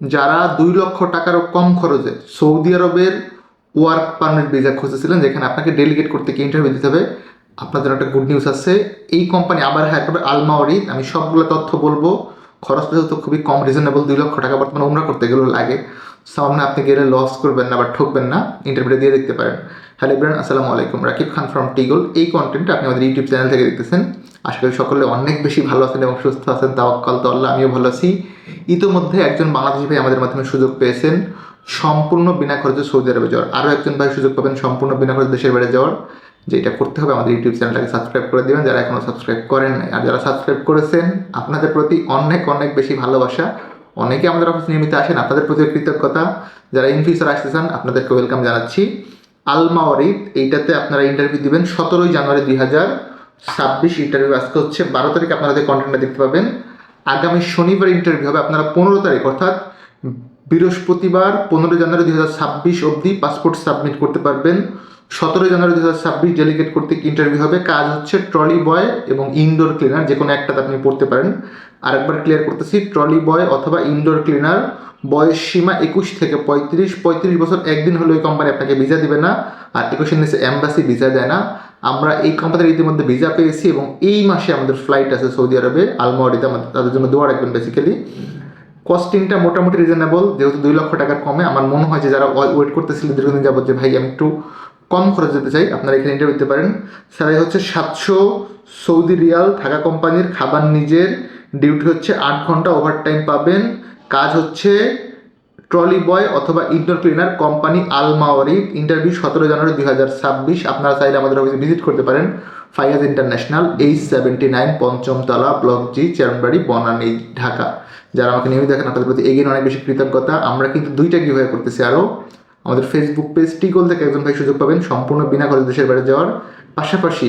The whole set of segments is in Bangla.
যারা দুই লক্ষ টাকারও কম খরচে সৌদি আরবের ওয়ার্ক পারমিট ভিসা খুঁজেছিলেন যেখানে আপনাকে ডেলিগেট করতে কি ইন্টারভিউ দিতে হবে। আপনাদের একটা গুড নিউজ আছে। এই কোম্পানি আবার হায়ার করবে আলমাওয়ারিদ আমি সবগুলো তথ্য বলব। খরচটা তো খুবই কম রিজনেবল দুই লক্ষ টাকা বর্তমানে উমরা করতে গেলেও লাগে। সামনে আপনি গেলে লস করবেন না বা ঠকবেন না ইন্টারভিউ দিয়ে দেখতে পারেন। হ্যালো ইব্রান আসসালামু আলাইকুম। রাকিব খান ফ্রম টিগল এই কন্টেন্টটা আপনি আমাদের ইউটিউব চ্যানেল থেকে দেখতেছেন। আশা করি সকলে অনেক বেশি ভালো আছেন এবং সুস্থ আছেন। তাওয়াক্কাল তো আল্লাহ, আমিও ভালো আছি। ইতোমধ্যে একজন বাংলাদেশি ভাই আমাদের মাধ্যমে সুযোগ পেয়েছেন। সম্পূর্ণ বিনা খরচে সৌদি আরবে যাওয়ার। আরও একজন ভাই সুযোগ পাবেন সম্পূর্ণ বিনা খরচে দেশের বাইরে যাওয়ার। যেটা করতে হবে, আমাদের ইউটিউব চ্যানেলটাকে সাবস্ক্রাইব করে দেবেন। যারা এখনও সাবস্ক্রাইব করেন আর যারা সাবস্ক্রাইব করেছেন, আপনাদের প্রতি অনেক অনেক বেশি ভালোবাসা। অনেকে আমাদের অফিস নিয়মিত আসেন, আপনাদের প্রতি কৃতজ্ঞতা। যারা ইন ফিউচার আসতে চান, আপনাদেরকে ওয়েলকাম জানাচ্ছি। আলমাওয়ারিদ এইটাতে আপনারা ইন্টারভিউ দিবেন সতেরোই জানুয়ারি দুই হাজার ছাব্বিশ। ইন্টারভিউ আজকে হচ্ছে বারো তারিখ আপনারা যে কন্টেন্টটা দেখতে পাবেন। আগামী শনিবার ইন্টারভিউ হবে, আপনারা পনেরো তারিখ, অর্থাৎ বৃহস্পতিবার পনেরো জানুয়ারি দুই হাজার ছাব্বিশ অবধি পাসপোর্ট সাবমিট করতে পারবেন। সতেরো জানুয়ারি দু হাজার ছাব্বিশ ডেলিগেট করতে ইন্টারভিউ হবে। কাজ হচ্ছে ট্রলি বয় এবং ইনডোর ক্লিনার যে কোনো একটাতে আপনি পড়তে পারেন। আরেকবার ক্লিয়ার করতেছি ট্রলি বয় অথবা ইনডোর ক্লিনার বয়স সীমা একুশ থেকে পঁয়ত্রিশ। পঁয়ত্রিশ বছর একদিন হলেও ওই কোম্পানি আপনাকে ভিসা দেবে না, আর একুশের নিচে অ্যাম্বাসি ভিসা দেয় না। আমরা এই কোম্পানির ইতিমধ্যে ভিসা পেয়েছি এবং এই মাসে আমাদের ফ্লাইট আছে সৌদি আরবে আলমাওয়ারিতে আমাদের তাদের জন্য দোয়া রাখবেন বেসিক্যালি কস্টিংটা মোটামুটি রিজনেবল যেহেতু দুই লক্ষ টাকার কমে। আমার মনে হয় যে যারা ওয়েট করতেছিলেন দীর্ঘদিন যাবত যে, ভাই, আমি একটু কম খরচ যেতে চাই, আপনারা এখানে ইন্টারভিউ দিতে পারেন। স্যালারি হচ্ছে সাতশো সৌদি রিয়াল থাকা কোম্পানির খাবার নিজের। ডিউটি হচ্ছে আট ঘণ্টা ওভার টাইম পাবেন। কাজ হচ্ছে ট্রলি বয় অথবা indoor cleaner company Almawari. Interview সতেরো জানুয়ারি দুই হাজার ছাব্বিশ। আপনারা চাইলে আমাদের অফিসে ভিজিট করতে পারেন। Faiyaz international, H seventy nine পঞ্চমতলা block G Chairmanbari Banani, Dhaka. যারা আমাকে নিয়মিত দেখেন, আপনাদের প্রতি এগিয়ে অনেক বেশি কৃতজ্ঞতা। আমরা কিন্তু দুইটা গিভওয়ে করতেছি আরও আমাদের ফেসবুক পেজ টিকল থেকে একজন ভাই সুযোগ পাবেন সম্পূর্ণ বিনা খরচ দেশের বাইরে যাওয়ার। পাশাপাশি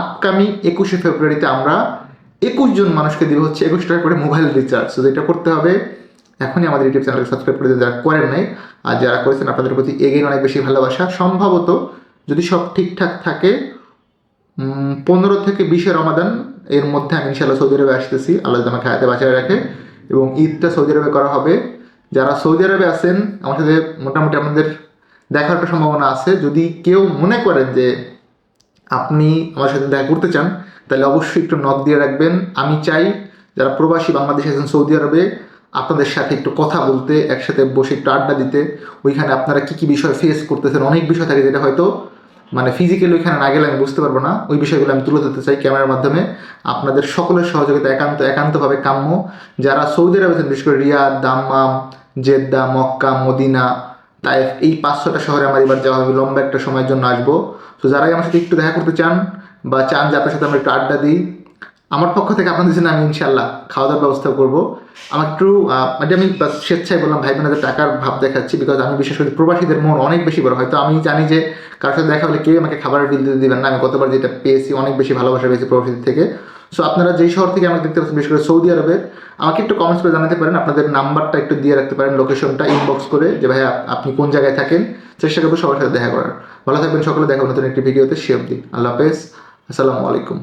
আপকামিং একুশে ফেব্রুয়ারিতে আমরা একুশ জন মানুষকে দিব হচ্ছে একুশ টাকা করে মোবাইল রিচার্জ তো এটা করতে হবে। এখনই আমাদের ইউটিউব চ্যানেলকে সাবস্ক্রাইব করে যারা করেন নাই, আর যারা করেছেন, আপনাদের প্রতি এগিয়ে অনেক বেশি ভালোবাসা। সম্ভবত যদি সব ঠিকঠাক থাকে পনেরো থেকে বিশে রমাদান এর মধ্যে আমি ইনশাল্লাহ সৌদি আরবে আসতেছি। আল্লাহ আমাকে হায়াতে বাঁচায় রাখে এবং ঈদটা সৌদি আরবে করা হবে যারা সৌদি আরবে আছেন, আমার সাথে মোটামুটি আমাদের দেখার একটা সম্ভাবনা আছে। যদি কেউ মনে করেন যে আপনি আমার সাথে দেখা করতে চান, তাহলে অবশ্যই একটু নক দিয়ে রাখবেন। আমি চাই যারা প্রবাসী বাংলাদেশে আছেন সৌদি আরবে, আপনাদের সাথে একটু কথা বলতে, একসাথে বসে একটু আড্ডা দিতে। ওইখানে আপনারা কী কী বিষয় ফেস করতেছেন, অনেক বিষয় থাকে যেটা হয়তো মানে ফিজিক্যালি ওইখানে না গেলে আমি বুঝতে পারব না। ওই বিষয়গুলো আমি তুলে ধরতে চাই ক্যামেরার মাধ্যমে। আপনাদের সকলের সহযোগিতা একান্ত, একান্তভাবে কাম্য। যারা সৌদি আরবে বিশেষ করে Riyadh, Dammam, Jeddah, Mecca, Medina, Taif, এই পাঁচশোটা শহরে আমার এবার যাওয়া হবে। লম্বা একটা সময়ের জন্য আসব। তো যারাই আমার সাথে একটু দেখা করতে চান বা চান যে আপনার সাথে আমরা একটু আড্ডা দিই আমার পক্ষ থেকে আপনাদের জন্য আমি ইনশাল্লাহ খাওয়া দাওয়ার ব্যবস্থা করব। আমার একটু মানে আমি স্বেচ্ছায় বললাম, ভাই বোনাদের টাকার ভাব দেখাচ্ছি বিকজ আমি বিশেষ করে প্রবাসীদের মন অনেক বেশি বড়। হয়তো আমি জানি যে কারোর সাথে দেখা হলে কেউ আমাকে খাবারের বিল দেবেন না। আমি কতবার যেটা পেয়েছি, অনেক বেশি ভালোবাসা পেয়েছি প্রবাসীদের থেকে। সো আপনারা যেই শহর থেকে আমাকে দেখতে পাচ্ছেন, বিশেষ করে সৌদি আরবে, আমাকে একটু কমেন্টস করে জানাতে পারেন। আপনাদের নাম্বারটা একটু দিয়ে রাখতে পারেন লোকেশনটা ইনবক্স করে যে ভাই আপনি কোন জায়গায় থাকেন? চেষ্টা করব সবার সাথে দেখা করার। ভালো থাকবেন সকলে, দেখা নতুন একটি ভিডিওতে সে অব্দি আল্লাহ হাফেজ। আসসালামু আলাইকুম।